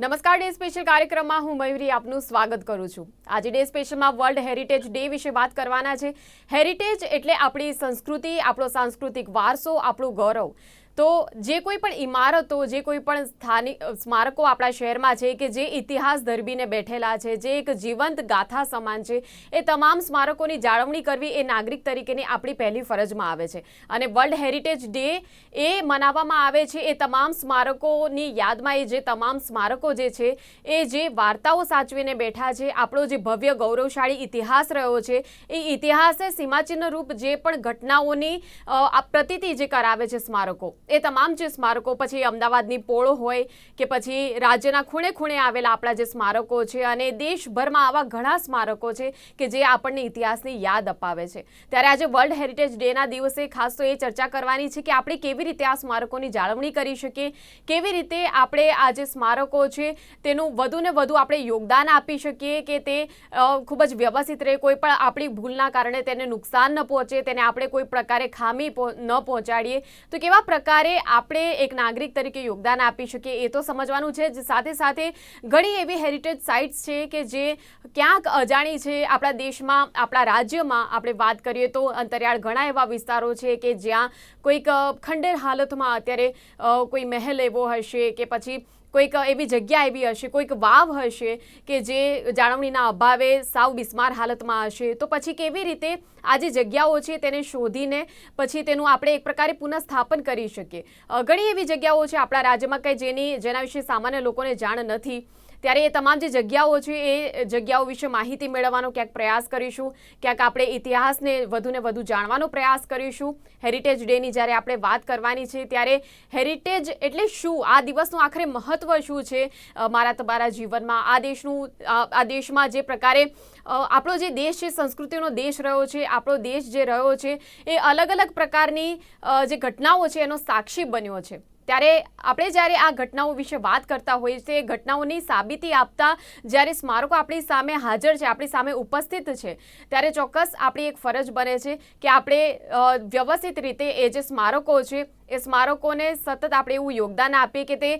નમસ્કાર, day special કાર્યક્રમમાં હું મયુરી આપનું સ્વાગત કરું છું. આજે ડે સ્પેશિયલમાં વર્લ્ડ હેરિટેજ ડે વિશે વાત કરવાના છે. હેરિટેજ એટલે આપણી સંસ્કૃતિ, આપણો સાંસ્કૃતિક વારસો, આપણું ગૌરવ. તો જે કોઈ પણ ઇમારતો, જે કોઈ પણ સ્થાનિક સ્મારકો આપણા શહેરમાં છે કે જે ઇતિહાસ ધરબીને બેઠેલા છે, જે એક જીવંત ગાથા સમાન છે, એ તમામ સ્મારકોની જાળવણી કરવી એ નાગરિક તરીકેની આપણી પહેલી ફરજમાં આવે છે. અને વર્લ્ડ હેરિટેજ ડે એ મનાવવામાં આવે છે, એ તમામ સ્મારકોની યાદમાં એ જે તમામ સ્મારકો જે છે, એ જે વાર્તાઓ સાચવીને બેઠા છે, આપણો જે ભવ્ય, ગૌરવશાળી ઇતિહાસ રહ્યો છે, એ ઇતિહાસે સીમાચિહ્ન રૂપ જે પણ ઘટનાઓની પ્રતિતિ જે કરાવે છે સ્મારકો એ તમામ જે સ્મારકો, પછી અમદાવાદની પોળો હોય કે પછી રાજ્યના ખૂણે ખૂણે આવેલા આપણા જે સ્મારકો છે અને દેશભરમાં આવા ઘણા સ્મારકો છે કે જે આપણને ઇતિહાસની યાદ અપાવે છે. ત્યારે આજે વર્લ્ડ હેરિટેજ ડેના દિવસે ખાસ તો એ ચર્ચા કરવાની છે કે આપણે કેવી રીતે આ સ્મારકોની જાળવણી કરી શકીએ, કેવી રીતે આપણે આ જે સ્મારકો છે તેનું વધુ ને વધુ આપણે યોગદાન આપી શકીએ કે તે ખૂબ જ વ્યવસ્થિત રહે, કોઈ પણ આપણી ભૂલના કારણે તેને નુકસાન ન પહોંચે, તેને આપણે કોઈ પ્રકારે ખામી ન પહોંચાડીએ. તો કેવા પ્રકારે આપણે એક નાગરિક તરીકે યોગદાન આપી શકીએ, એ તો સમજવાનું છે. સાથે સાથે ઘણી એવી હેરિટેજ સાઇટ્સ છે કે જે ક્યાંક અજાણી છે. આપણા દેશમાં, આપણા રાજ્યમાં આપણે વાત કરીએ તો અંતરિયાળ ઘણા એવા વિસ્તારો છે કે જ્યાં કોઈક ખંડેર હાલતમાં અત્યારે કોઈ મહેલ એવો હશે કે પછી કોઈક એવી જગ્યા એવી હશે, કોઈક વાવ હશે કે જે જાળવણીના અભાવે સાવ બિસ્માર હાલતમાં હશે. તો પછી કેવી રીતે આ જે જગ્યાઓ છે તેને શોધીને પછી તેનું આપણે એક પ્રકારે પુનઃસ્થાપન કરી શકીએ? ઘણી એવી જગ્યાઓ છે આપણા રાજ્યમાં કંઈ જેની, જેના વિશે સામાન્ય લોકોને જાણ નથી. ત્યારે એ તમામ જે જગ્યાઓ છે, એ જગ્યાઓ વિશે માહિતી મેળવવાનો ક્યાંક પ્રયાસ કરીશું. ક્યાંક આપણે ઇતિહાસને વધુને વધુ જાણવાનો પ્રયાસ કરીશું. હેરિટેજ ડેની જ્યારે આપણે વાત કરવાની છે, ત્યારે હેરિટેજ એટલે શું? આ દિવસનું આખરે મહત્વ શું છે? મારા તમારા જીવનમાં આ દેશનું આ દેશમાં જે પ્રકારે આપણો જે દેશ છે, સંસ્કૃતિનો દેશ રહ્યો છે, આપણો દેશ જે રહ્યો છે, એ અલગ અલગ પ્રકારની જે ઘટનાઓ છે, એનો સાક્ષી બન્યો છે. ત્યારે આપણે જ્યારે આ ઘટનાઓ વિશે વાત કરતા હોઈએ છીએ, ઘટનાઓની સાબિતી આપતા જ્યારે સ્મારકો આપણી સામે હાજર છે, આપણી સામે ઉપસ્થિત છે, ત્યારે ચોક્કસ આપણી એક ફરજ બને છે કે આપણે વ્યવસ્થિત રીતે એ જે સ્મારકો છે, એ સ્મારકોને સતત આપણે એવું યોગદાન આપીએ કે તે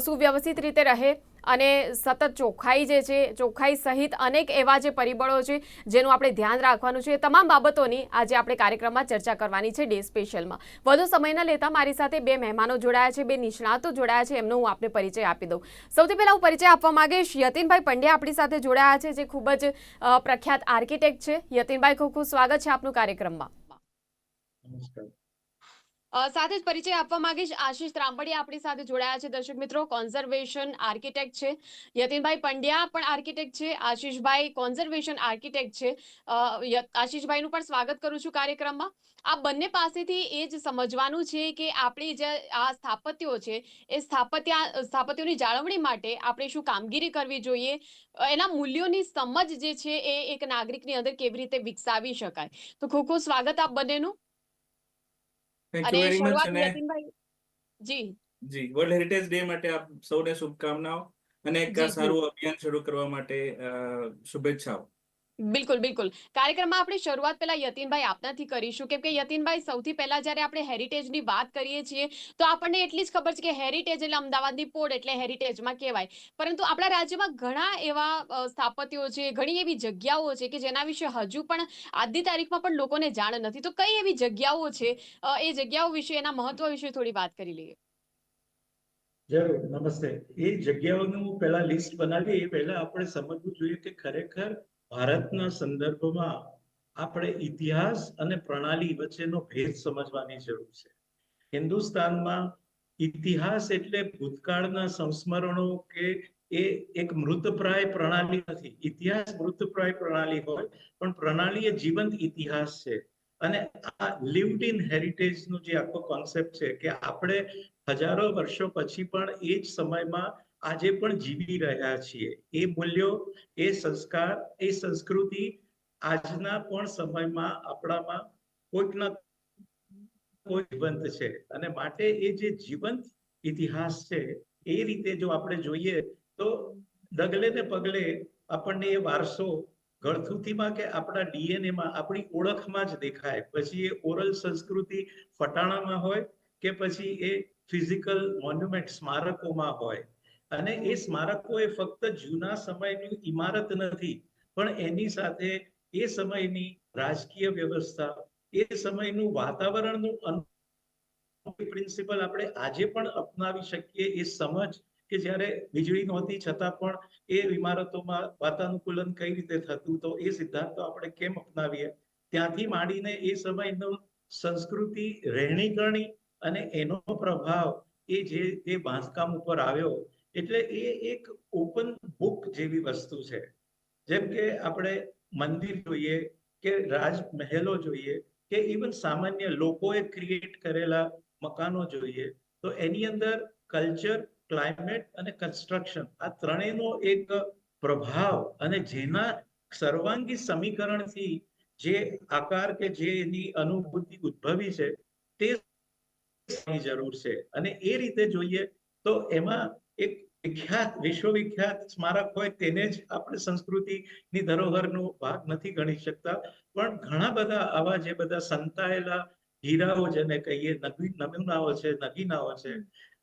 સુવ્યવસ્થિત રીતે રહે અને સતત ચોખ્ખાઈ જે છે, ચોખ્ખાઈ સહિત અનેક એવા જે પરિબળો છે, જેનું આપણે ધ્યાન રાખવાનું છે. એ તમામ બાબતોની આજે આપણે કાર્યક્રમમાં ચર્ચા કરવાની છે ડે સ્પેશિયલમાં. વધુ સમય ન લેતા મારી સાથે બે મહેમાનો જોડાયા છે, બે નિષ્ણાતો જોડાયા છે, એમનો હું આપને પરિચય આપી દઉં. સૌથી પહેલાં હું પરિચય આપવા માંગીશ યતિનભાઈ પંડ્યા આપણી સાથે જોડાયા છે, જે ખૂબ જ પ્રખ્યાત આર્કિટેક્ટ છે. યતિનભાઈ ખૂબ ખૂબ સ્વાગત છે આપનું કાર્યક્રમમાં. નમસ્કાર. સાથે જ પરિચય આપવા માંગીશ. આશીષ ત્રાંબડિયા આપણી સાથે જોડાયા છે. દર્શક મિત્રો કોન્ઝર્વેશન આર્કિટેક્ટ છે. યતિનભાઈ પંડ્યા પણ આર્કિટેક્ટ છે. આશીષભાઈ કોન્ઝર્વેશન આર્કિટેક્ટ છે. આશીષભાઈનું પણ સ્વાગત કરું છું કાર્યક્રમમાં. આ બંને પાસેથી એ જ સમજવાનું છે કે આપણી જે આ સ્થાપત્યો છે, એ સ્થાપત્ય, સ્થાપત્યોની જાળવણી માટે આપણે શું કામગીરી કરવી જોઈએ? એના મૂલ્યોની સમજ જે છે, એ એક નાગરિકની અંદર કેવી રીતે વિકસાવી શકાય? તો ખૂબ ખૂબ સ્વાગત આપ બંનેનું. થેન્ક યુ વેરી મચ અને જી. જી વર્લ્ડ હેરિટેજ ડે માટે આપ સૌને શુભકામનાઓ અને એક સારું અભિયાન શરૂ કરવા માટે શુભેચ્છાઓ. બિલકુલ બિલકુલ. કાર્યક્રમમાં આપણે શરૂઆત પહેલા યતિનભાઈ આપનાથી કરીશું કેમ કે યતિનભાઈ સૌથી પહેલા જ્યારે આપણે હેરિટેજની વાત કરીએ છીએ, તો આપણને એટલી જ ખબર છે કે હેરિટેજ એટલે અમદાવાદની પોળ એટલે હેરિટેજમાં કહેવાય. પરંતુ આપણા રાજ્યમાં ઘણા એવા સ્થાપત્યો છે, ઘણી એવી જગ્યાઓ છે કે જેના વિશે હજુ પણ આજની તારીખમાં પણ લોકોને જાણ નથી. તો કઈ એવી જગ્યાઓ છે એ જગ્યાઓ વિશે, એના મહત્વ વિશે થોડી વાત કરી લઈએ? જરૂર, નમસ્તે. એ જગ્યાઓનું પહેલા લિસ્ટ બનાવીએ. એ પહેલા આપણે સમજવું જોઈએ કે ખરેખર ભારતના સંદર્ભમાં આપણે ઇતિહાસ અને પ્રણાલી વચ્ચેનો ભેદ સમજવાની જરૂર છે. હિન્દુસ્તાનમાં ઇતિહાસ એટલે ભૂતકાળના સંસ્મરણો કે એ એક મૃતપ્રાય પ્રણાલી નથી. ઇતિહાસ મૃતપ્રાય પ્રણાલી હોય, પણ પ્રણાલી એ જીવંત ઇતિહાસ છે. અને આ લિવડ ઇન હેરિટેજનો જે આખો કોન્સેપ્ટ છે કે આપણે હજારો વર્ષો પછી પણ એ જ સમયમાં આજે પણ જીવી રહ્યા છીએ. એ મૂલ્યો, એ સંસ્કાર, એ સંસ્કૃતિ આજના પણ સમયમાં આપણામાં કોઈકના કોઈ જીવંત છે. અને માટે એ જે જીવંત ઇતિહાસ છે, એ રીતે જો આપણે જોઈએ, તો ડગલે ને પગલે આપણને એ વારસો ગળથુથીમાં કે આપણા ડીએનએ માં આપણી ઓળખમાં જ દેખાય. પછી એ ઓરલ સંસ્કૃતિ ફટાણામાં હોય કે પછી એ ફિઝિકલ મોન્યુમેન્ટ સ્મારકોમાં હોય. અને એ સ્મારકો એ ફક્ત જૂના સમયની ઇમારત નથી, પણ એની સાથે એ સમયની રાજકીય વ્યવસ્થા, એ સમયનું વાતાવરણનું પ્રિન્સિપલ આપણે આજે પણ અપનાવી શકીએ. એ સમજ કે જ્યારે વીજળી નહોતી, છતાં પણ એ ઇમારતોમાં વાતાનુકૂલન કઈ રીતે થતું, તો એ સિદ્ધાંતો આપણે કેમ અપનાવીએ? ત્યાંથી માંડીને એ સમયનો સંસ્કૃતિ રહેણીકરણી અને એનો પ્રભાવ એ જે તે બાંધકામ ઉપર આવ્યો એટલે એ એક ઓપન બુક જેવી વસ્તુ છે. જેમ કે આપણે મંદિર જોઈએ કે રાજમહેલો જોઈએ કે ઇવન સામાન્ય લોકોએ ક્રિએટ કરેલા મકાનો જોઈએ, તો એની અંદર કલ્ચર ક્લાઇમેટ અને કન્સ્ટ્રક્શન આ ત્રણેયનો એક પ્રભાવ અને જેના સર્વાંગી સમીકરણથી જે આકાર કે જે એની અનુભૂતિ ઉદ્ભવી છે તે જરૂર છે. અને એ રીતે જોઈએ તો એમાં એક વિખ્યાત વિશ્વવિખ્યાત સ્મારક હોય તેને જ આપણે સંસ્કૃતિની ધરોહરનો ભાગ નથી ગણી શકતા. પણ ઘણા બધા આવા જે બધા સંતાયેલા હીરાઓ જેને કહીએ નવી નમૂનાઓ છે નગીનાઓ છે.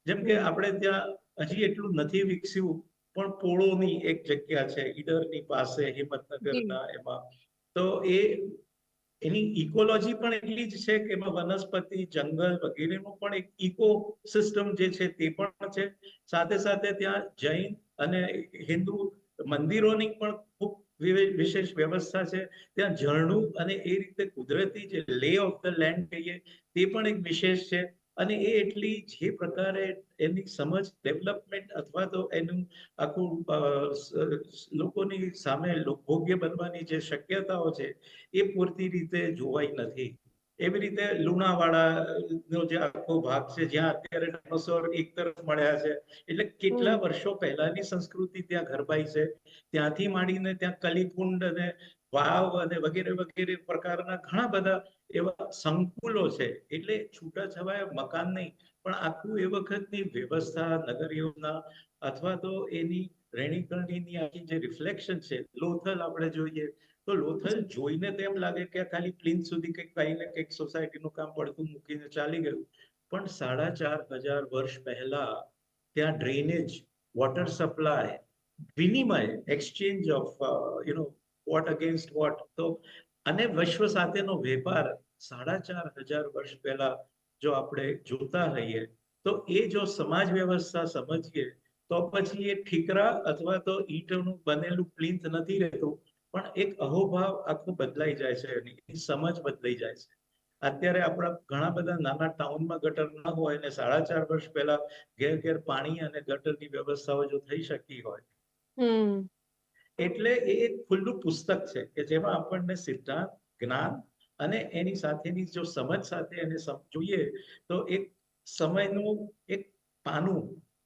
જેમ કે આપણે ત્યાં હજી એટલું નથી વિકસ્યું પણ પોળોની એક જગ્યા છે ઈડરની પાસે હિંમતનગરના એમાં. તો એ એની ઇકોલોજી પણ એટલી જ છે કે એમાં વનસ્પતિ, જંગલ વગેરેનું પણ એક ઇકો સિસ્ટમ જે છે તે પણ છે. સાથે સાથે ત્યાં જૈન અને હિન્દુ મંદિરોની પણ ખૂબ વિશેષ વ્યવસ્થા છે. ત્યાં ઝરણું અને એ રીતે કુદરતી જે લે ઓફ ધ લેન્ડ કહીએ તે પણ એક વિશેષ છે. અને એ એટલી જે પ્રકારે એની સમજ ડેવલપમેન્ટ અથવા તો એનું આખું લોકોની સામે ભોગ્ય બનવાની જે શક્યતાઓ છે એ પૂરતી રીતે જોવાઈ નથી. એવી રીતે લુણાવાડા નો જે આખો ભાગ છે જ્યાં અત્યારે ડાયનોસોર એક તરફ મળ્યા છે એટલે કેટલા વર્ષો પહેલાની સંસ્કૃતિ ત્યાં ગરબાઈ છે ત્યાંથી માંડીને ત્યાં કલીકુંડ અને વાવ અને વગેરે વગેરે પ્રકારના ઘણા બધા એવા સંકુલો છે. એટલે છૂટાછવાયા મકાન નહીં, પણ આખું એ વખતની વ્યવસ્થા નગર યોજના અથવા તો એની રહેણીકરણીની આખી જે રિફ્લેક્શન છે, લોથલ આપણે જોઈએ, તો લોથલ જોઈને તેમ લાગે કે ખાલી પ્લિન્થ સુધી કંઈક કઈ ને કંઈક સોસાયટીનું કામ પડતું મૂકીને ચાલી ગયું. પણ સાડા ચાર હજાર વર્ષ પહેલા ત્યાં ડ્રેનેજ વોટર સપ્લાય વિનિમય exchange of you know vote against vote તો અને વિશ્વ સાથેનો વેપાર સાડા ચાર હજાર વર્ષ પહેલા જો આપણે જોતા રહીએ, તો એ જો સમાજ વ્યવસ્થા સમજીએ, તો પછી એ ઠીકરા અથવા તો ઈંટનું બનેલું પ્લિન્થ નથી રહેતું, પણ એક અહોભાવ આખું બદલાઈ જાય છે એની સમજ બદલાઈ જાય છે. અત્યારે આપણા ઘણા બધા નાના ટાઉનમાં ગટર ન હોય ને સાડા ચાર વર્ષ પહેલા ઘેર ઘેર પાણી અને ગટરની વ્યવસ્થાઓ જો થઈ શકી હોય એટલે એ એક ખુલ્લું પુસ્તક છે કે જેમાં આપણને સિદ્ધાંત જ્ઞાન અને એની સાથેની જો સમજ સાથે એને જોઈએ તો એક સમયનું એક પાનું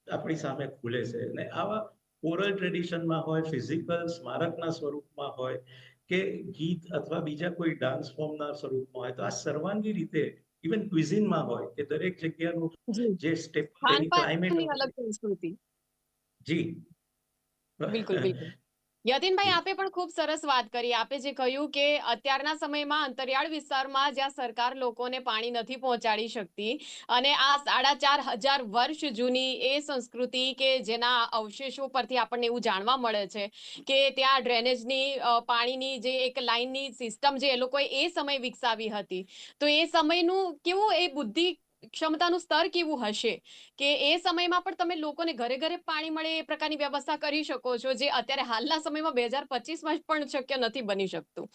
આપણી સામે ખુલે છે. અને આવા ઓરલ ટ્રેડિશનમાં હોય ફિઝિકલ સ્મારકના સ્વરૂપમાં હોય કે ગીત અથવા બીજા કોઈ ડાન્સ ફોર્મના સ્વરૂપમાં હોય તો આ સર્વાંગી રીતે ઇવન ક્વિઝિનમાં હોય કે દરેક જગ્યાનું જે. સ્ટેપ ક્લાઇમેટ જી. બિલકુલ બિલકુલ. યતીનભાઈ આપે પણ ખૂબ સરસ વાત કરી. આપે જે કહ્યું કે અત્યારના સમયમાં અંતરિયાળ વિસ્તારમાં જ્યાં સરકાર લોકોને પાણી નથી પહોંચાડી શકતી અને આ સાડા ચાર હજાર વર્ષ જૂની એ સંસ્કૃતિ કે જેના અવશેષો પરથી આપણને એવું જાણવા મળે છે કે ત્યાં ડ્રેનેજની પાણીની જે એક લાઇનની સિસ્ટમ જે એ લોકોએ એ સમય વિકસાવી હતી. તો એ સમયનું કેવું એ બુદ્ધિ ક્ષમતાનું સ્તર કેવું હશે? કે એ સમયમાં પણ તમે લોકોને ઘરે ઘરે પાણી મળે એ પ્રકારની વ્યવસ્થા કરી શકો છો જે અત્યારે હાલના સમયમાં બે હજાર પચીસમાં પણ શક્ય નથી બની શકતું.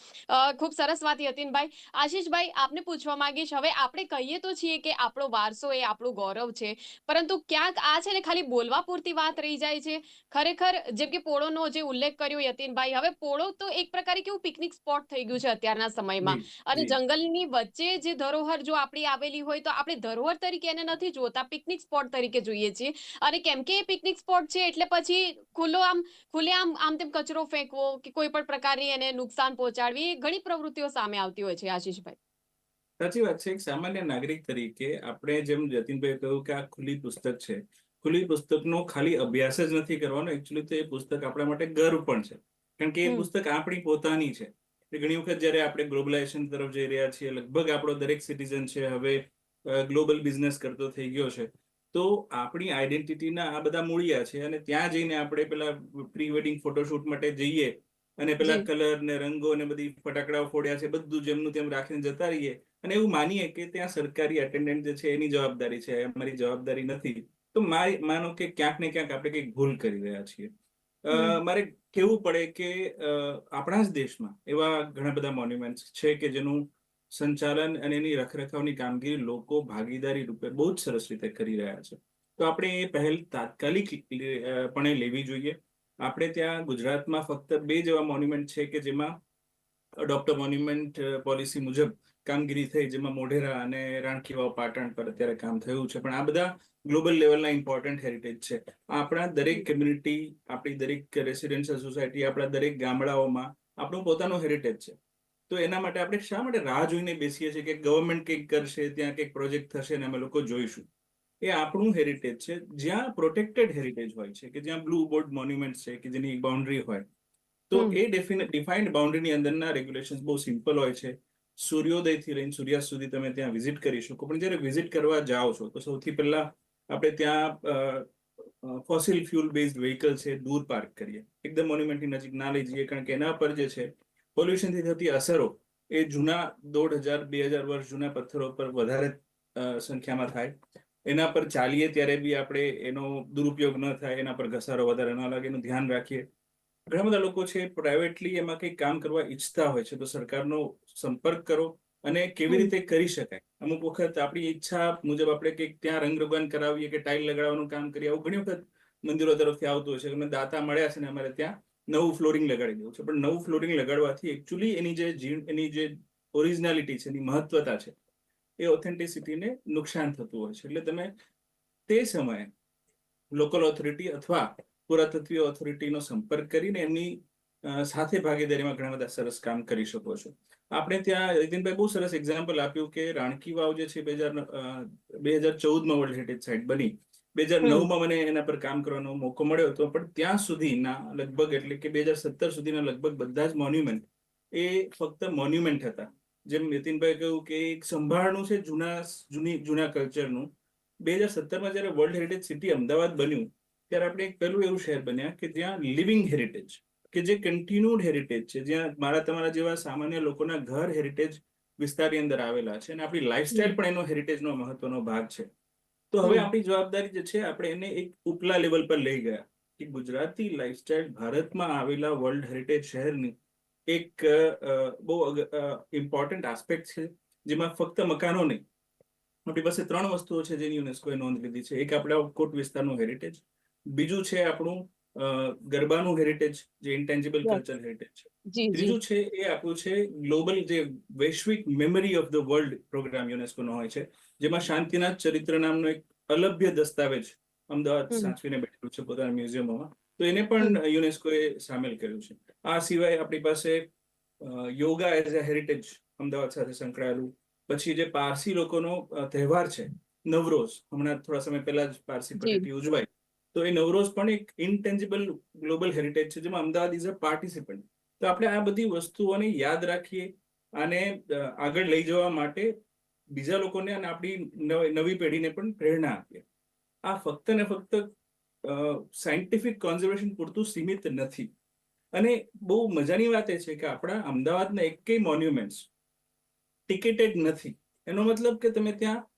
ખૂબ સરસ વાત યતિનભાઈ. આશીષભાઈ આપને પૂછવા માંગીશ હવે આપણે કહીએ તો છીએ કે આપણો વારસો એ આપણું ગૌરવ છે પરંતુ ક્યાંક આ છે ને ખાલી બોલવા પૂરતી વાત રહી જાય છે. ખરેખર જેમ કે પોળોનો જે ઉલ્લેખ કર્યો યતિનભાઈ હવે પોળો તો એક પ્રકારે કેવું પિકનિક સ્પોટ થઈ ગયું છે અત્યારના સમયમાં. અને જંગલની વચ્ચે જે ધરોહર જો આપણી આવેલી હોય તો આપણે ધરોહર તરીકે એને નથી જોતા પિકનિક સ્પોટ તરીકે જોઈએ છીએ. અને કેમ કે એ પિકનિક સ્પોટ છે એટલે પછી ખુલ્લો આમ ખુલ્લે આમ આમ તેમ કચરો ફેંકવો કે કોઈ પણ પ્રકારની એને નુકસાન પહોંચાડવી ઘણી પ્રવૃત્તિઓ સામે આવતી હોય છે આશીષભાઈ. સાચી વાત છે. એક સામાન્ય નાગરિક તરીકે આપણે જેમ જતીનભાઈ કહ્યું કે આ ખુલ્લી પુસ્તક છે. ખુલ્લી પુસ્તકનો ખાલી અભ્યાસ જ નથી કરવાનો. એકચ્યુઅલી તો એ પુસ્તક આપણા માટે ગર્વ પણ છે. કારણ કે એ પુસ્તક આપણી પોતાની છે. ઘણી વખત જયારે આપણે ગ્લોબલાઇઝેશન તરફ જઈ રહ્યા છીએ લગભગ આપણો દરેક સિટીઝન છે હવે ગ્લોબલ બિઝનેસ કરતો થઈ ગયો છે. તો આપણી આઈડેન્ટિટીના આ બધા મૂળિયા છે અને ત્યાં જઈને આપણે પેલા પ્રી વેડિંગ ફોટોશૂટ માટે જઈએ અને પેલા કલર ને રંગો ને બધી ફટાકડાઓ ફોડ્યા છે બધું જેમનું તેમ રાખીને જતા રહીએ. અને એવું માનીએ કે ત્યાં સરકારી એટેન્ડન્ટ જે છે એની જવાબદારી છે અમારી જવાબદારી નથી. તો માનો કે ક્યાંક ને ક્યાંક આપણે કંઈક ભૂલ કરી રહ્યા છીએ. મારે કહેવું પડે કે આપણા જ દેશમાં એવા ઘણા બધા મોન્યુમેન્ટ્સ છે કે જેનું સંચાલન અને એની રખરખાવની કામગીરી લોકો ભાગીદારી રૂપે બહુ જ સરસ રીતે કરી રહ્યા છે. તો આપણે એ પહેલ તાત્કાલિક પણે લેવી જોઈએ. આપણે ત્યાં ગુજરાતમાં ફક્ત બે જેવા મોન્યુમેન્ટ છે કે જેમાં ડોક્ટર મોન્યુમેન્ટ પોલિસી મુજબ કામગીરી થઈ, જેમાં મોઢેરા અને રાણકીવાવ પાટણ પર અત્યારે કામ થયું છે. પણ આ બધા ગ્લોબલ લેવલના ઇમ્પોર્ટન્ટ હેરિટેજ છે. આપણા દરેક કમ્યુનિટી આપણી દરેક રેસિડેન્શિયલ સોસાયટી આપણા દરેક ગામડાઓમાં આપણું પોતાનું હેરિટેજ છે. તો એના માટે આપણે શા માટે રાહ જોઈને બેસીએ છીએ કે ગવર્મેન્ટ કંઈક કરશે ત્યાં કંઈક પ્રોજેક્ટ થશે અને અમે લોકો જોઈશું? એ આપણું હેરિટેજ છે. જ્યાં પ્રોટેક્ટેડ હેરિટેજ હોય છે કે જ્યાં બ્લુ બોર્ડ મોન્યુમેન્ટ છે કે જેની બાઉન્ડ્રી હોય. તો. એ ડિફાઇન્ડ બાઉન્ડ્રીની અંદરના રેગ્યુલેશન બહુ સિમ્પલ હોય છે. સૂર્યોદયથી લઈને સૂર્યાસ્ત સુધી તમે ત્યાં વિઝિટ કરી શકો. પણ જ્યારે વિઝિટ કરવા જાઓ છો તો સૌથી પહેલા આપણે ત્યાં ફોસિલ ફ્યુલ બેઝડ વ્હીકલ છે દૂર પાર્ક કરીએ. એકદમ મોન્યુમેન્ટની નજીક ના લઈ જઈએ કારણ કે એના પર જે છે પોલ્યુશનથી થતી અસરો એ જૂના દોઢ હજાર બે હજાર વર્ષ જૂના પથ્થરો પર વધારે સંખ્યામાં થાય. એના પર ચાલીએ ત્યારે બી આપણે એનો દુરુપયોગ ન થાય એના પર ઘસારો વધારે ન લાગે એનું ધ્યાન રાખીએ. ઘણા બધા લોકો છે પ્રાઇવેટલી એમાં કંઈક કામ કરવા ઈચ્છતા હોય છે તો સરકારનો સંપર્ક કરો અને કેવી રીતે કરી શકાય. અમુક વખત આપણી ઈચ્છા મુજબ આપણે કંઈક ત્યાં રંગરોગાન કરાવીએ કે ટાઇલ લગાડવાનું કામ કરીએ આવું ઘણી વખત મંદિરો તરફથી આવતું હોય છે અને દાતા મળ્યા છે ને અમારે ત્યાં નવું ફ્લોરિંગ લગાડી દેવું છે. પણ નવું ફ્લોરિંગ લગાડવાથી એકચ્યુઅલી એની જે એની જે ઓરિજિનાલિટી છે, એની મહત્વતા છે, એ ઓથેન્ટિસિટીને નુકસાન થતું હોય છે. એટલે તમે તે સમયે લોકલ ઓથોરિટી અથવા પુરાતત્વીય ઓથોરિટીનો સંપર્ક કરીને એમની સાથે ભાગીદારીમાં ઘણા બધા સરસ કામ કરી શકો છો. આપણે ત્યાં નીતિનભાઈ બહુ સરસ એક્ઝામ્પલ આપ્યું કે રાણકી વાવ જે છે, બે હજાર બે હજાર ચૌદમાં વર્લ્ડ હેરિટેજ સાઇટ બની. બે હજાર. નવમાં મને એના પર કામ કરવાનો મોકો મળ્યો હતો પણ ત્યાં સુધીના લગભગ એટલે કે બે હજાર સત્તર સુધીના લગભગ બધા જ મોન્યુમેન્ટ એ ફક્ત મોન્યુમેન્ટ હતા. જેમ નીતિનભાઈ કહ્યું કે એક સંભાળનું છે જૂના જૂની જૂના કલ્ચરનું બે હજાર સત્તરમાં જ્યારે વર્લ્ડ હેરિટેજ સિટી અમદાવાદ બન્યું ત્યારે આપણે એક પહેલું એવું શહેર બન્યા કે જ્યાં લિવિંગ હેરિટેજ કે જે કન્ટિન્યુડ હેરિટેજ છે જ્યાં મારા તમારા જેવા સામાન્ય લોકોના ઘર હેરિટેજ વિસ્તારની અંદર આવેલા છે અને આપણી લાઈફસ્ટાઈલ પણ એનો હેરિટેજનો મહત્વનો ભાગ છે. તો હવે આપણી જવાબદારી જે છે આપણે એને એક ઉપલા લેવલ પર લઈ ગયા કે ગુજરાતી લાઈફસ્ટાઈલ ભારતમાં આવેલા વર્લ્ડ હેરિટેજ શહેરની એક બહુ ઇમ્પોર્ટન્ટ આસ્પેક્ટ છે જેમાં ફક્ત મકાનો નહીં આપણી પાસે ત્રણ વસ્તુઓ છે જેની યુનેસ્કોએ નોંધ લીધી છે. એક આપણા કોટ વિસ્તારનું હેરિટેજ બીજું છે આપણું ગરબાનું હેરિટેજ જે ઇન્ટેન્જિબલ કલ્ચર હેરિટેજ છે. જી ત્રીજું છે એ આપણું છે ગ્લોબલ જે વૈશ્વિક memory of the world programme યુનેસ્કોનો હોય છે જેમાં શાંતિનાથ ચરિત્ર નામનો એક અલભ્ય દસ્તાવેજ અમદાવાદ. સાચવીને બેઠેલું છે પોતાના મ્યુઝિયમમાં. તો એને પણ યુનેસ્કોએ સામેલ કર્યું છે. આ સિવાય આપણી પાસે yoga as a heritage Ahmedabad સાથે સંકળાયેલું પછી જે પારસી લોકોનો તહેવાર છે નવરોઝ હમણાં થોડા સમય પહેલા જ પારસી. પટેટી ઉજવાય તો એ નવરોઝ પણ એક ઇન્ટેન્જિબલ ગ્લોબલ હેરિટેજ છે જેમાં અમદાવાદ ઇઝ અ પાર્ટિસિપન્ટ. તો આપણે આ બધી વસ્તુઓને યાદ રાખીએ અને આગળ લઈ જવા માટે બીજા લોકોને અને આપણી નવ- પેઢીને પણ પ્રેરણા આપીએ. આ ફક્ત ને ફક્ત સાયન્ટિફિક કોન્ઝર્વેશન પૂરતું સીમિત નથી. અને બહુ મજાની વાત એ છે કે આપણા અમદાવાદના એકેય મોન્યુમેન્ટ્સ ટિકિટેડ નથી. એનો મતલબ કે તમે ત્યાં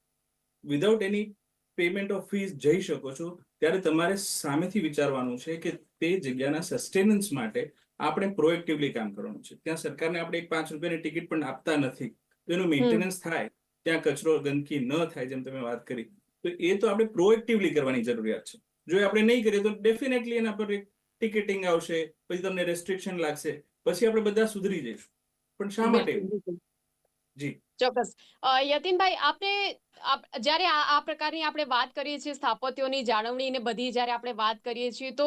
without any payment of fees જઈ શકો છો. ત્યારે તમારે સામેથી વિચારવાનું છે કે તે જગ્યાના સસ્ટેનન્સ માટે આપણે પ્રોએક્ટિવલી કામ કરવાનું છે. ત્યાં સરકારને આપણે એક પાંચ રૂપિયાની ટિકિટ પણ આપતા નથી. તો એનું મેન્ટેનન્સ થાય ત્યાં કચરો ગંદકી ન થાય જેમ તમે વાત કરી. તો એ તો આપણે પ્રોએક્ટિવલી કરવાની જરૂરિયાત છે. જો આપણે નહીં કરીએ તો ડેફિનેટલી એના પર એક ટિકિટિંગ આવશે પછી તમને રેસ્ટ્રિક્શન લાગશે પછી આપણે બધા સુધરી જઈશું. પણ શા માટે. જી. ચોક્કસ. યતિનભાઈ આપણે આપને જ્યારે આ પ્રકારની આપણે વાત કરીએ છીએ સ્થાપત્યોની જાળવણી ને બધી જ્યારે આપણે વાત કરીએ છીએ તો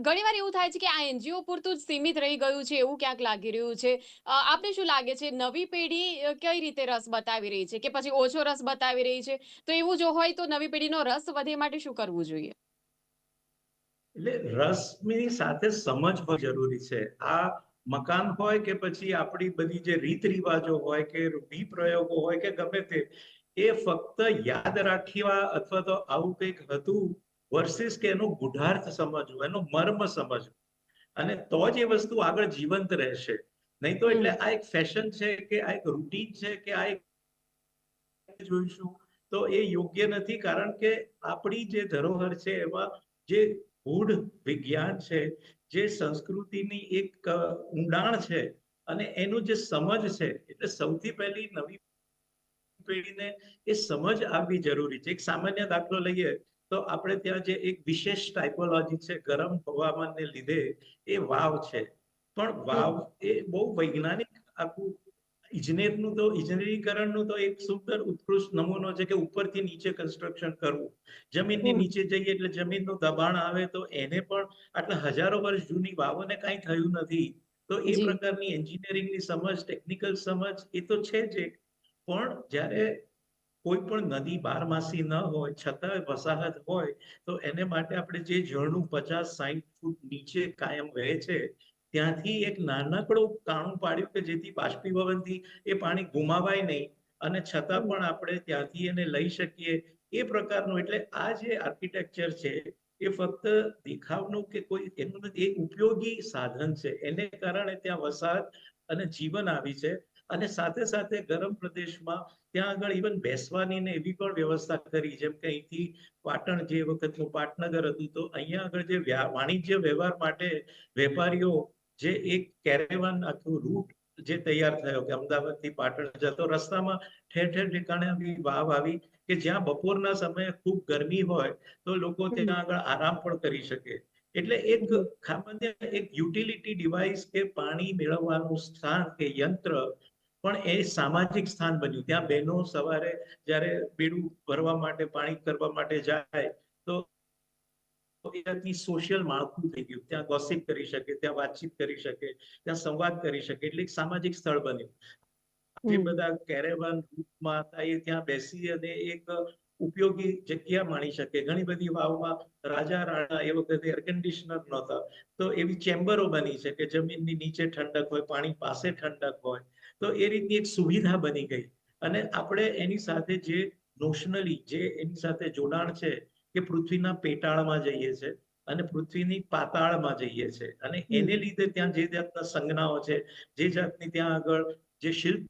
ઘણીવાર એવું થાય છે કે આ એનજીઓ પૂરતું જ સીમિત રહી ગયું છે એવું ક્યાંક લાગી રહ્યું છે. આપણે આપને શું લાગે છે નવી પેઢી કઈ રીતે રસ બતાવી રહી છે? કે પછી ઓછો રસ બતાવી રહી છે? તો એવું જો હોય તો નવી પેઢીનો રસ વધે માટે શું કરવું જોઈએ? એટલે રસની સાથે સમજ જરૂરી છે. આ મકાન હોય કે પછી આપણી બધી જે રીત રિવાજો હોય કે પ્રયોગો હોય કે ગમે તે એ ફક્ત યાદ રાખવા અથવા તો આવું કંઈક હતું વર્સિસ કે એનો ગુઢાર્થ સમજવું એનો મર્મ સમજવું. અને તો જ એ વસ્તુ આગળ જીવંત રહેશે. નહીં તો એટલે આ એક ફેશન છે કે આ એક રૂટીન છે કે આ એક જોઈશું તો એ યોગ્ય નથી કારણ કે આપણી જે ધરોહર છે એમાં જે ગૂઢ વિજ્ઞાન છે જે સંસ્કૃતિની એક ઊંડાણ છે અને એનું જે સમજ છે, એટલે સૌથી પહેલી નવી પેઢીને એ સમજ આવવી જરૂરી છે. એક સામાન્ય દાખલો લઈએ તો આપણે ત્યાં જે એક વિશેષ ટાઇપોલોજી છે, ગરમ હવામાનને લીધે એ વાવ છે. પણ વાવ એ બહુ વૈજ્ઞાનિક આખું ઇજનેરનું તો ઇજનેરીકરણનું તો એક સુંદર ઉત્કૃષ્ટ નમૂનો છે કે ઉપરથી નીચે કન્સ્ટ્રક્શન કરવું. જમીનની નીચે જઈએ એટલે જમીનનું દબાણ આવે તો એને પણ આટલા હજારો વર્ષ જૂની વાવોને કાંઈ થયું નથી. તો એ પ્રકારની એન્જિનિયરિંગની સમજ ટેકનિકલ સમજ એ તો છે જ એક. પણ જ્યારે કોઈ પણ નદી બારમાસી ન હોય છતાં વસાહત હોય તો એને માટે આપણે જે ઝરણું પચાસ સાઈઠ ફૂટ નીચે કાયમ વહે છે ત્યાંથી એક નાનકડું કાણું પાડ્યું કે જેથી બાષ્પીભવનથી એ પાણી ગુમાવાય નહીં. અને છતાં પણ આપણે ત્યાંથી એને લઈ શકીએ. એ પ્રકારનું એટલે આ જે આર્કિટેક્ચર છે, એ ફક્ત દેખાવનું કે કોઈ એનું એ ઉપયોગી સાધન છે. એને કારણે ત્યાં વસાહત અને જીવન આવી છે. અને સાથે સાથે ગરમ પ્રદેશમાં ત્યાં આગળ ઇવન બેસવાની ને એવી પણ વ્યવસ્થા કરી, જેમ કે અહીંથી પાટણ જે વખતનું પાટનગર હતું, તો અહીંયા આગળ જે વાણિજ્ય વ્યવહાર માટે વેપારીઓ જે એક કેરેવાન આખું રૂટ જે તૈયાર થયો કે અમદાવાદથી પાટણ જતો રસ્તામાં ઠેર ઠેર ઠેકાણે આવી વાવ આવી કે જ્યાં બપોરના સમયે ખૂબ ગરમી હોય તો લોકો ત્યાં આગળ આરામ પણ કરી શકે. એટલે એક સામાન્ય એક યુટિલિટી ડિવાઇસ કે પાણી મેળવવાનું સ્થાન કે યંત્ર પણ એ સામાજિક સ્થાન બન્યું. ત્યાં બહેનો સવારે જ્યારે બેડું ભરવા માટે પાણી કરવા માટે જાય એ સોશિયલ માળખું થઈ ગયું. ત્યાં ગોસિપ કરી શકે ત્યાં વાતચીત કરી શકે ત્યાં સંવાદ કરી શકે. એટલે એક સામાજિક સ્થળ બન્યું. જે બધા કેરેવન રૂપમાં હતા એ ત્યાં બેસી અને એક ઉપયોગી જગ્યા માણી શકે. ઘણી બધી વાવમાં રાજા રાણા એ વખતે એર કન્ડિશનર નહોતા. તો એવી ચેમ્બરો બની છે કે જમીનની નીચે ઠંડક હોય પાણી પાસે ઠંડક હોય તો એ રીતની એક સુવિધા બની ગઈ. અને આપણે એની સાથે જે નોશનલી જે એની સાથે જોડાણ છે કે પૃથ્વીના પેટાળમાં જઈએ છે અને પૃથ્વીની પાતાળમાં જઈએ છે. અને એને લીધે ત્યાં જે જાતના સંજ્ઞાઓ છે જે જાતની ત્યાં આગળ જે શિલ્પ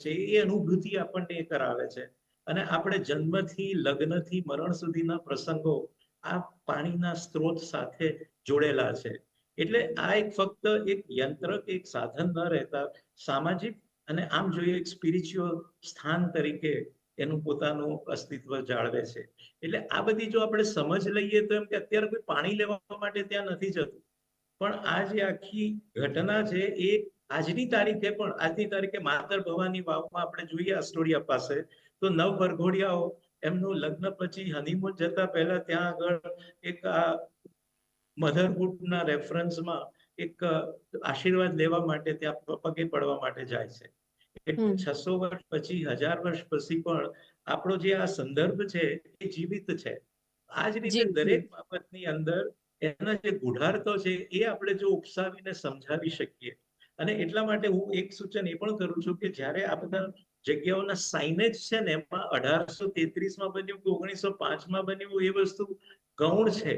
છે એ અનુભૂતિ આપણને એ કરાવે છે. અને આપણે જન્મથી લગ્નથી મરણ સુધીના પ્રસંગો આ પાણીના સ્ત્રોત સાથે જોડેલા છે. એટલે આ એક ફક્ત એક યંત્ર કે એક સાધન ન રહેતા સામાજિક અને આમ જોઈએ એક સ્પિરિચ્યુઅલ સ્થાન તરીકે એનું પોતાનું અસ્તિત્વ જાળવે છે. એટલે આ બધી જો આપણે સમજ લઈએ તો એમ કે અત્યારે કોઈ પાણી લેવા માટે ત્યાં નથી જતું. પણ આ જે આખી ઘટના છે એ આજની તારીખે પણ, આજની તારીખે માતર ભવાની વાવમાં આપણે જોઈએ અસ્ટોડિયા પાસે, તો નવ વરઘોડિયાઓ એમનું લગ્ન પછી હનીમૂન જતા પહેલા ત્યાં આગળ એક આ મધરહુડના રેફરન્સમાં એક આશીર્વાદ લેવા માટે ત્યાં પગે પડવા માટે જાય છે. એટલે છસો વર્ષ પછી હજાર વર્ષ પછી પણ આપણો જે આ સંદર્ભ છે એ જીવિત છે. આ જ રીતે. દરેક બાબતની અંદર એના જે ગુઢાર્થો છે એ આપણે જો ઉપસાવીને સમજાવી શકીએ. અને એટલા માટે હું એક સૂચન એ પણ કરું છું કે જ્યારે આ બધા જગ્યાઓના સાઇનેજ છે ને એમાં અઢારસો તેત્રીસમાં બન્યું કે ઓગણીસો પાંચમાં બન્યું એ વસ્તુ ગૌણ છે.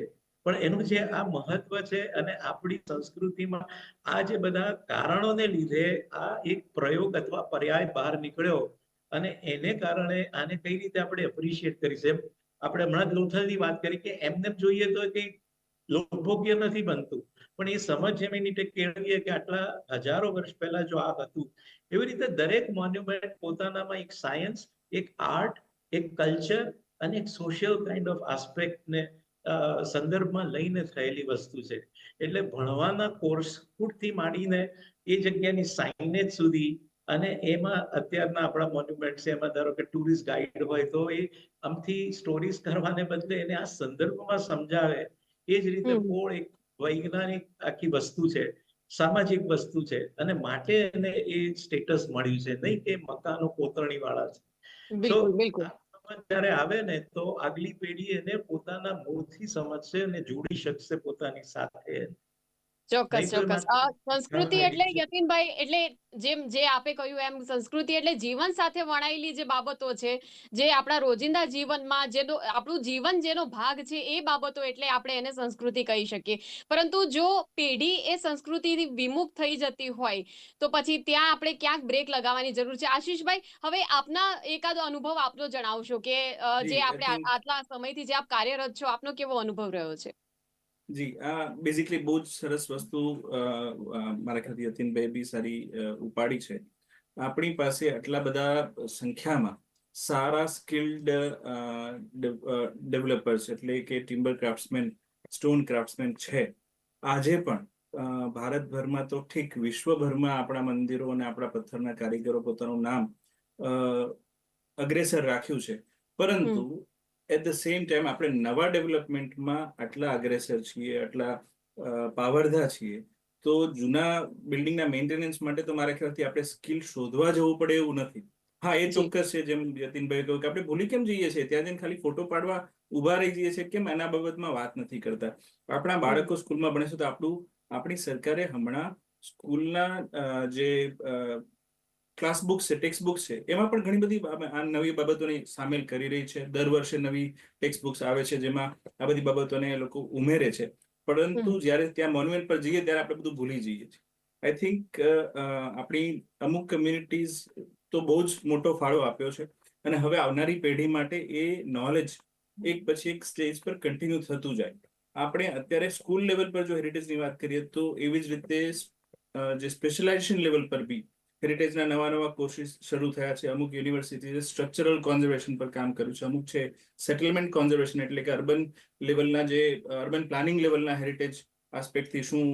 પણ એનું જે આ મહત્વ છે અને આપણી સંસ્કૃતિમાં આ જે બધા કારણોને લીધે આ એક પ્રયોગ અથવા પર્યાય બહાર નીકળ્યો અને એને કારણે આને કઈ રીતે આપણે એપ્રિશિએટ કરીશ આપણે હમણાં જ લોથલની વાત કરી કે એમને જોઈએ તો કઈ લોકભોગ્ય નથી બનતું. પણ એ સમજ જેમ એની કેળવીએ કે આટલા હજારો વર્ષ પહેલા જો આ હતું, એવી રીતે દરેક મોન્યુમેન્ટ પોતાનામાં એક સાયન્સ એક આર્ટ એક કલ્ચર અને એક સોશિયલ કાઇન્ડ ઓફ આસ્પેક્ટને સંદર્ભમાં લઈને થયેલી વસ્તુ છે. એટલે ભણવાના કોર્સથી માંડીને એ જગ્યાની સાઇનેજ સુધી અને એમાં અત્યારના આપણા મોન્યુમેન્ટ છે એમાં ધારો કે ટુરિસ્ટ ગાઈડ હોય તો એ આમથી સ્ટોરીઝ કરવાને બદલે એને આ સંદર્ભમાં સમજાવે એ જ રીતે મૂળ એક વૈજ્ઞાનિક આખી વસ્તુ છે સામાજિક વસ્તુ છે અને માટે એને એ સ્ટેટસ મળ્યું છે નહીં કે મકાનો કોતરણી વાળા છે બિલકુલ બિલકુલ. આ સમજ જ્યારે આવે ને, તો આગલી પેઢી એને પોતાના મૂળથી સમજશે અને જોડી શકશે પોતાની સાથે. ચોક્કસ ચોક્કસ. સંસ્કૃતિ એટલે યતીનભાઈ એટલે જેમ જે આપે કહ્યું એમ સંસ્કૃતિ એટલે જીવન સાથે વણાયેલી જે બાબતો છે જે આપણા રોજિંદા જીવનમાં જેનો આપણું જીવન જેનો ભાગ છે એ બાબતો એટલે આપણે એને સંસ્કૃતિ કહી શકીએ. પરંતુ જો પેઢી એ સંસ્કૃતિથી વિમુખ થઈ જતી હોય તો પછી ત્યાં આપણે ક્યાંક બ્રેક લગાવવાની જરૂર છે. આશીષભાઈ હવે આપના એકાદો અનુભવ આપનો જણાવશો કે જે આપણે આટલા સમયથી જે આપ કાર્યરત છો આપનો કેવો અનુભવ રહ્યો છે? જી આ બેઝિકલી બહુ જ સરસ વસ્તુ મારા ખ્યાલથી અતિનભાઈ બી સારી ઉપાડી છે. આપણી પાસે આટલા બધા સંખ્યામાં સારા સ્કિલ્ડ ડેવલપર્સ એટલે કે ટિમ્બર ક્રાફ્ટમેન સ્ટોન ક્રાફ્ટ્સમેન છે. આજે પણ ભારતભરમાં તો ઠીક વિશ્વભરમાં આપણા મંદિરો અને આપણા પથ્થરના કારીગરો પોતાનું નામ અગ્રેસર રાખ્યું છે. પરંતુ એટ ધ સેમ ટાઈમ આપણે નવા ડેવલપમેન્ટમાં આટલા અગ્રેસર છીએ આટલા પાવરધા છીએ તો જૂના બિલ્ડિંગના મેન્ટેનન્સ માટે તો મારા ખ્યાલથી આપણે સ્કિલ શોધવા જવું પડે એવું નથી. હા એ ચોક્કસ છે જેમ જતીનભાઈ કહ્યું કે આપણે ભૂલી કેમ જઈએ છીએ? ત્યાં જઈને ખાલી ફોટો પાડવા ઊભા રહી જઈએ છીએ કેમ એના બાબતમાં વાત નથી કરતા? આપણા બાળકો સ્કૂલમાં ભણે છે તો આપણું આપણી સરકારે હમણાં સ્કૂલના જે ક્લાસ બુક છે ટેક્સ્ટ બુક છે એમાં પણ ઘણી બધી આ નવી બાબતોને સામેલ કરી રહી છે. દર વર્ષે નવી ટેક્સ્ટ બુક્સ આવે છે જેમાં આ બધી બાબતોને લોકો ઉમેરે છે. પરંતુ જ્યારે ત્યાં મોન્યુમેન્ટ પર જઈએ ત્યારે આપણે બધું ભૂલી જઈએ છીએ. આઈ થિંક આપણી અમુક કમ્યુનિટીઝ તો બહુ જ મોટો ફાળો આપ્યો છે. અને હવે આવનારી પેઢી માટે એ નોલેજ એક પછી એક સ્ટેજ પર કન્ટિન્યુ થતું જાય. આપણે અત્યારે સ્કૂલ લેવલ પર જો હેરિટેજની વાત કરીએ તો એવી જ રીતે જે સ્પેશિયલાઇઝેશન લેવલ પર બી હેરિટેજના નવા નવા કોર્સિસ શરૂ થયા છે. અમુક યુનિવર્સિટીઝે સ્ટ્રક્ચરલ કોન્ઝર્વેશન પર કામ કર્યું છે. અમુક છે સેટલમેન્ટ કોન્ઝર્વેશન એટલે કે અર્બન લેવલના જે અર્બન પ્લાનિંગ લેવલના હેરિટેજ આસ્પેક્ટથી શું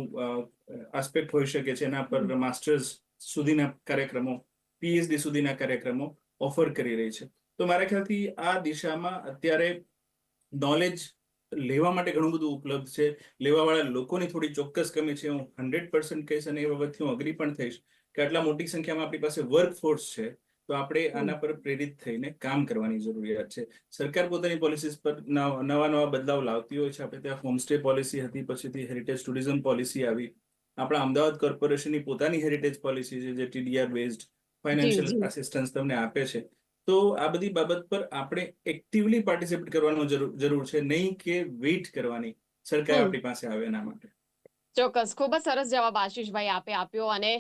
આસ્પેક્ટ હોઈ શકે છે એના પર માસ્ટર્સ સુધીના કાર્યક્રમો પીએચડી સુધીના કાર્યક્રમો ઓફર કરી રહી છે. તો મારા ખ્યાલથી આ દિશામાં અત્યારે નોલેજ લેવા માટે ઘણું બધું ઉપલબ્ધ છે. લેવાવાળા લોકોની થોડી ચોક્કસ કમી છે. હું હંડ્રેડ પર્સન્ટ કહીશ અને એ બાબતથી હું અગ્રી પણ થઈશ. કે આટલા મોટી સંખ્યામાં આપણી પાસે વર્કફોર્સ છે તો આપણે આના પર પ્રેરિત થઈને કામ કરવાની જરૂરિયાત છે. સરકાર પોતાની પોલિસીસ પર નવા નવા બદલાવ લાવતી હોય છે. આપણે ત્યાં હોમસ્ટે પોલિસી હતી પછીથી હેરિટેજ ટુરિઝમ પોલિસી આવી. આપણા અમદાવાદ કોર્પોરેશનની પોતાની હેરિટેજ પોલિસી છે જે ટીડીઆર બેઝડ. ફાઇનાન્શિયલ આસિસ્ટન્સ તમને આપે છે. તો આ બધી બાબત પર આપણે એક્ટિવલી પાર્ટિસિપેટ કરવાનો જરૂર છે. નહીં કે વેઇટ કરવાની સરકાર આપણી પાસે આવે એના માટે. ચોક્કસ. ખૂબ જ સરસ જવાબ આશીષભાઈ આપે આપ્યો અને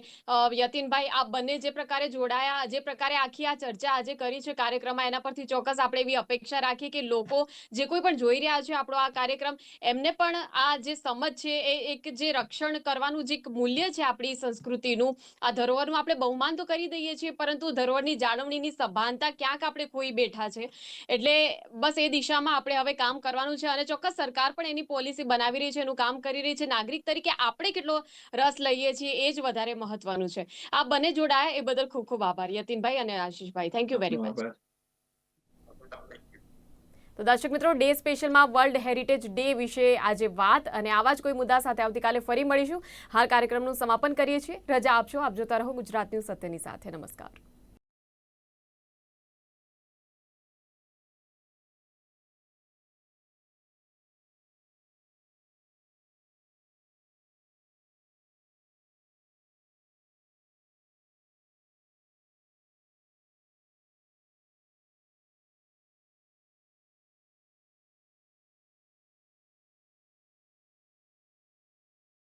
યતિનભાઈ આ બંને જે પ્રકારે જોડાયા, જે પ્રકારે આખી આ ચર્ચા આજે કરી છે કાર્યક્રમમાં, એના પરથી ચોક્કસ આપણે એવી અપેક્ષા રાખીએ કે લોકો જે કોઈ પણ જોઈ રહ્યા છે આપણો આ કાર્યક્રમ, એમને પણ આ જે સમજ છે એ એક જે રક્ષણ કરવાનું જે મૂલ્ય છે આપણી સંસ્કૃતિનું, આ ધરોહરનું આપણે બહુમાન તો કરી દઈએ છીએ, પરંતુ ધરોહરની જાળવણીની સભાનતા ક્યાંક આપણે ખોઈ બેઠા છે? એટલે બસ એ દિશામાં આપણે હવે કામ કરવાનું છે અને ચોક્કસ સરકાર પણ એની પોલિસી બનાવી રહી છે, એનું કામ કરી રહી છે. નાગરિક તરીકે આપણે કેટલો રસ લઈએ છીએ એ જ વધારે મહત્વનું છે. આ બંને જોડાયા એ બદલ ખૂબ ખૂબ આભાર, યતિનભાઈ અને Ashishbhai. Thank you very much તો દર્શક મિત્રો, ડે સ્પેશિયલમાં વર્લ્ડ હેરિટેજ ડે વિશે આજે વાત અને આવા જ કોઈ મુદ્દા સાથે આવતીકાલે ફરી મળીશું. હાલ કાર્યક્રમનું સમાપન કરીએ છીએ. રજા આપશો, આપ જોતા રહો ગુજરાત ન્યૂઝ સત્યની સાથે. નમસ્કાર.